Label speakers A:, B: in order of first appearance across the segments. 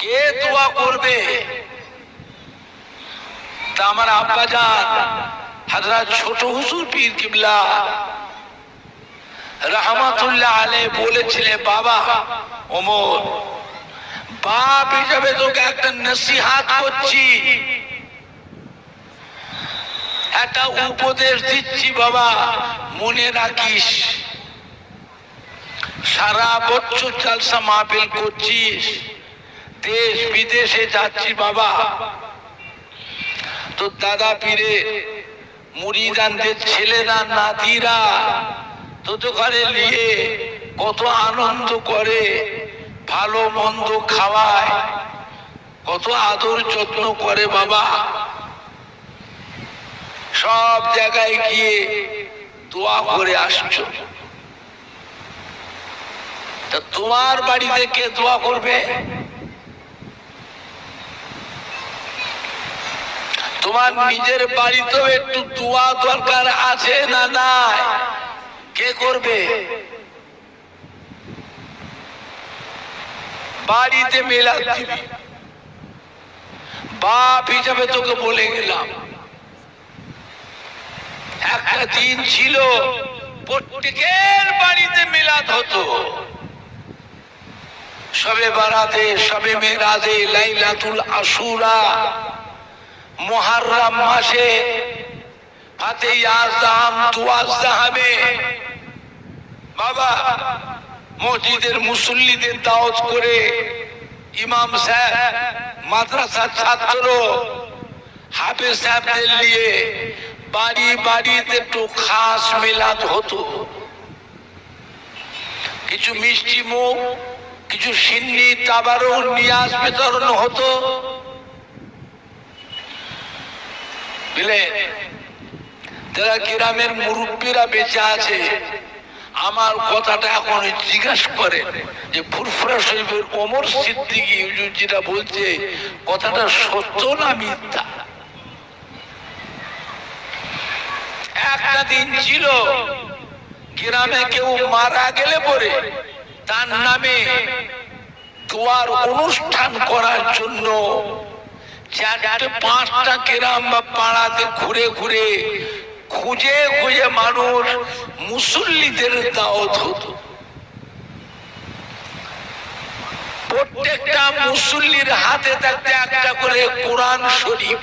A: কে দোয়া করবে? তা আমার আব্বা যান হাজরা ছোট হুসুর পীর কিবলা রহমাতুল্লাহ আলে বলেছিলেন, বাবা, ওমর, বাপ হিসাবে তোকে একটা নসিহাত করছি। একটা উপদেশ দিচ্ছি, বাবা, মনে রাখিস। সারা বছর জালসা মাহফিল করছিস। দেশ বিদেশে যাচ্ছি, বাবা। তো দাদা পীরে, মুড়িদানদের ছেলেরা নাতিরা তোদের নিয়ে কত আনন্দ করে, ভালো মন্দ খাওয়ায়, কত আদর যত্ন করে, বাবা। সব জায়গায় গিয়ে দোয়া করে আসছো। তা তোমার বাড়িতে কে দোয়া করবে? তোমার নিজের বাড়িতেও একটু দোয়া দরকার আছে না নাই? কে করবে? বাড়িতে মেলা দিবি বাপ হিসাবে তোকে বলে গেলাম। একটা দিন ছিল, প্রত্যেকের বাড়িতে মিলাদ হতো। সবে বারাতে, সবে মেরাজে, লাইলাতুল আশুরা। মহারম মাসে ফাতে আজম তুয়াজদাহামে বাবা মসজিদের মুসল্লিদের দাওয়াত করে ইমাম সাহেব, মাদ্রাসার ছাত্র, হাফেজ সাহেবদের নিয়ে বাড়ি বাড়িতে একটু খাস মেলাদ হতো। কিছু মিষ্টি মুখ, কিছু সিন্নি তাবারও নিয়াজ বিতরণ হতো। বুঝলে? যারা গ্রামের মুরব্বীরা বেঁচে আছে, আমার কথাটা এখন জিজ্ঞাসা করে যে, ফুরফুরা শরীফের ওমর সিদ্দিকি যেটা বলছে, কথাটা সত্য না মিথ্যা? একটা দিন ছিল, গ্রামে কেউ মারা গেলে পরে তার নামে দোয়ার অনুষ্ঠান করার জন্য চারটে পাঁচটা গ্রাম বা পাড়াতে ঘুরে ঘুরে, খুঁজে খুঁজে মানুষ মুসল্লিদের দাওয়াত হতো। প্রত্যেকটা মুসল্লির হাতে থাকতে একটা করে কোরআন শরীফ।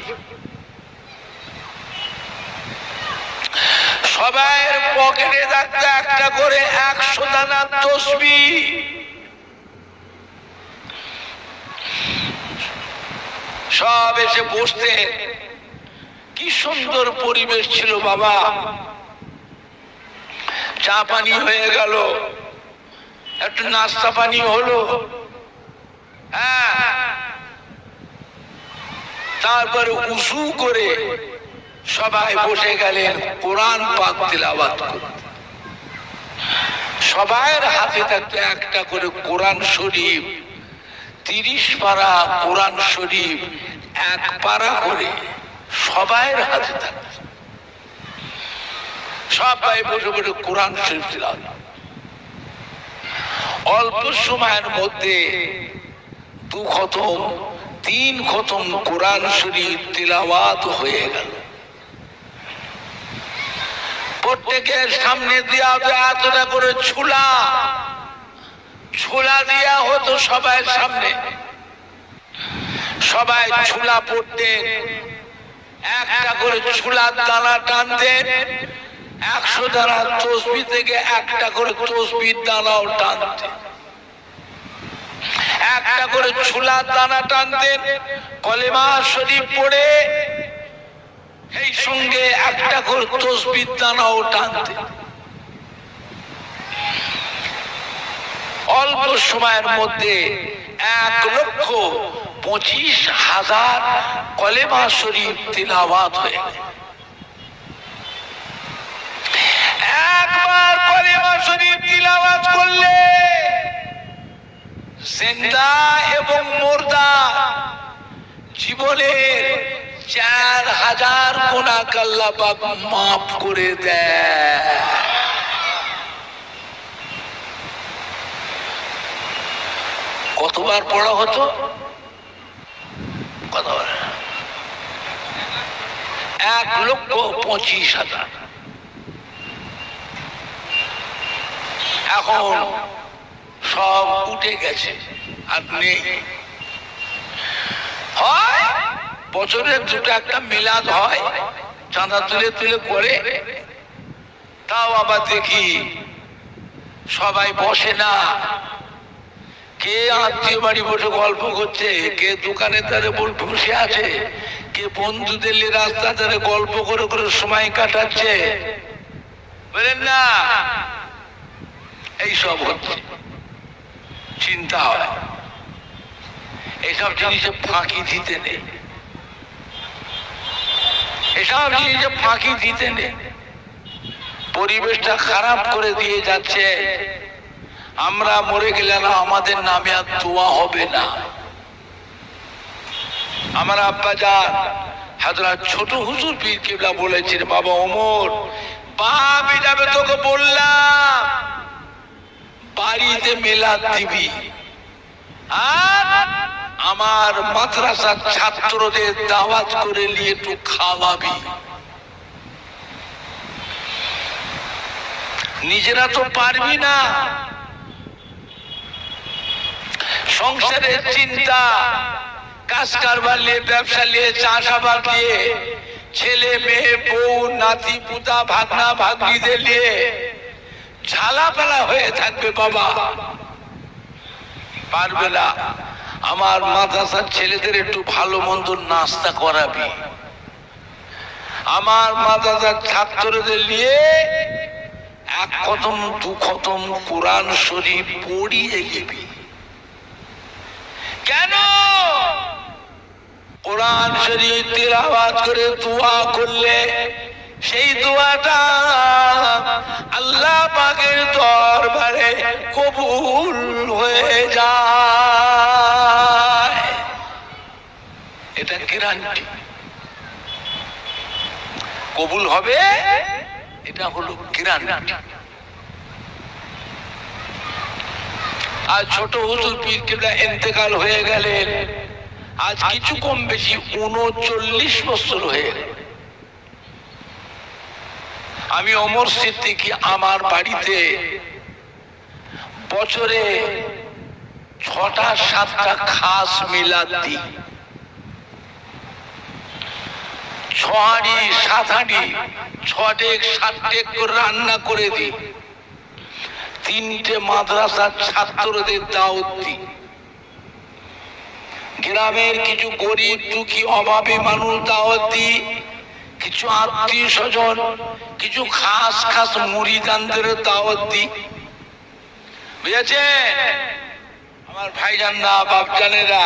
A: সবাই পকেটে থাকতে একটা করে একশো দানা তসবি। সব এসে বসতে। কি সুন্দর পরিবেশ ছিল বাবা। চা পানি হয়ে গেল। একটু নাস্তা পানি হলো। হ্যাঁ। তারপরে উসু করে সবাই বসে গেলেন কোরআন পাক তিলাবাত সবাইয়ের হাতে থাকতে একটা করে কোরআন শরীফ। তিরিশ পারা কোরআন শরীফ এক পারা করে সবাইয়ের হাতে থাকতে সবাই বসে বসে কোরআন শরীফ তিলাবাত অল্প সময়ের মধ্যে দু খতম, তিন খতম কোরআন শরীফ তিলাওয়াত হয়ে গেল। প্রত্যেকের সামনে দিয়া এতটা করে ছুলা ছোলা দিয়া হতো সবাই সামনে। সবাই ছুলা পড়তেন একটা করে ছুলার দানা টানতেন একশো দানা তসবি থেকে একটা করে তসবির দানাও টানতেন একটা করে ছুলার দানা টানতেন কলেমা শরীফ পড়ে এই সঙ্গে একটা করে তসবির দানাও টানতেন অল্প সময়ের মধ্যে এক লক্ষ পঁচিশ হাজার কলেমা শরীফ তিলাবাত হয়ে একবার কলেমা শরীফ তিলাবাত করলে জিন্দা এবং মুর্দা জীবনের চার হাজার গুণা কাল্লা বাবা মাফ করে দেয়। কতবার পড়া হতো? না। এক লক্ষ পঁচিশ হাজার। এখন সব উঠে গেছে আর নেই। হয় বছরের দুটো একটা মিলাদ হয়, চাঁদা তুলে তুলে করে তাও আবার দেখি সবাই বসে না। কে আত্মীয় বাড়ি বসে গল্প করছে? কে দোকানের ধারে বল- বসে আছে? কে বন্ধুদের রাস্তা ধারে গল্প করে করে সময় কাটাচ্ছে? বলেন না। এইসব হচ্ছে। চিন্তা হয়। এসব জিনিসে ফাঁকি দিতে নেই। এসব জিনিসে ফাঁকি দিতে নেই। পরিবেশটা খারাপ করে দিয়ে যাচ্ছে। আমরা মরে গেলে না আমাদের নামে আর দোয়া হবে না। আমার আব্বা যান হাজরা ছোট হুজুর পীর কেবলা বলেছেন, বাবা ওমর, বাপ যাবে তোকে বললাম, বাড়িতে মেলাদ দিবি। আর আমার মাদ্রাসার ছাত্রদের দাওয়াত করে নিয়ে একটু খাওয়াবি। নিজেরা তো পারবি না। সংসারের চিন্তা, কাজ কারবার নিয়ে, ব্যবসা নিয়ে, চাষাবাদ নিয়ে, ছেলে, মেয়ে, বউ, নাতি, পুতা, ভাগনা, ভাগ্নিদের নিয়ে ঝালাপালা হয়ে থাকবে বাবা। পারবে না। আমার মাদ্রাসার ছেলেদের একটু ভালো মন্দ নাস্তা করাবি। আমার মাদ্রাসার ছাত্রদের নিয়ে এক খতম দু খতম কোরআন শরীফ পড়িয়ে নিবি কেন কোরআন শরীফ তিলাওয়াত করে দোয়া করলে সেই দোয়াটা আল্লাহ পাকের দরবারে কবুল হয়ে যায়। এটা গ্যারান্টি কবুল হবে, এটা হলো গ্যারান্টি আর ছোট হুজুর পীর কেবলা এতেকাল হয়ে গেলেন আজ কিছু কম বেশি উনচল্লিশ বছর হয়ে আমি অমর সিদ্দিকি আমার বাড়িতে বছরে ছটা, সাতটা খাস মিলাদ দিই। সাত হাঁড়ি ছডেক সাতটেক করে রান্না করে দিই। তিনটে মাদ্রাসার ছাত্রদের দাওয়াত দিই। গ্রামের কিছু গরিব দুঃখী অভাবে মানুষ দাওয়াত, কিছু আত্মীয় স্বজন, কিছু খাস খাস মুড়িদানদের দাওয়াত। দিই বুঝেছে আমার ভাইজানরা, বাপজানেরা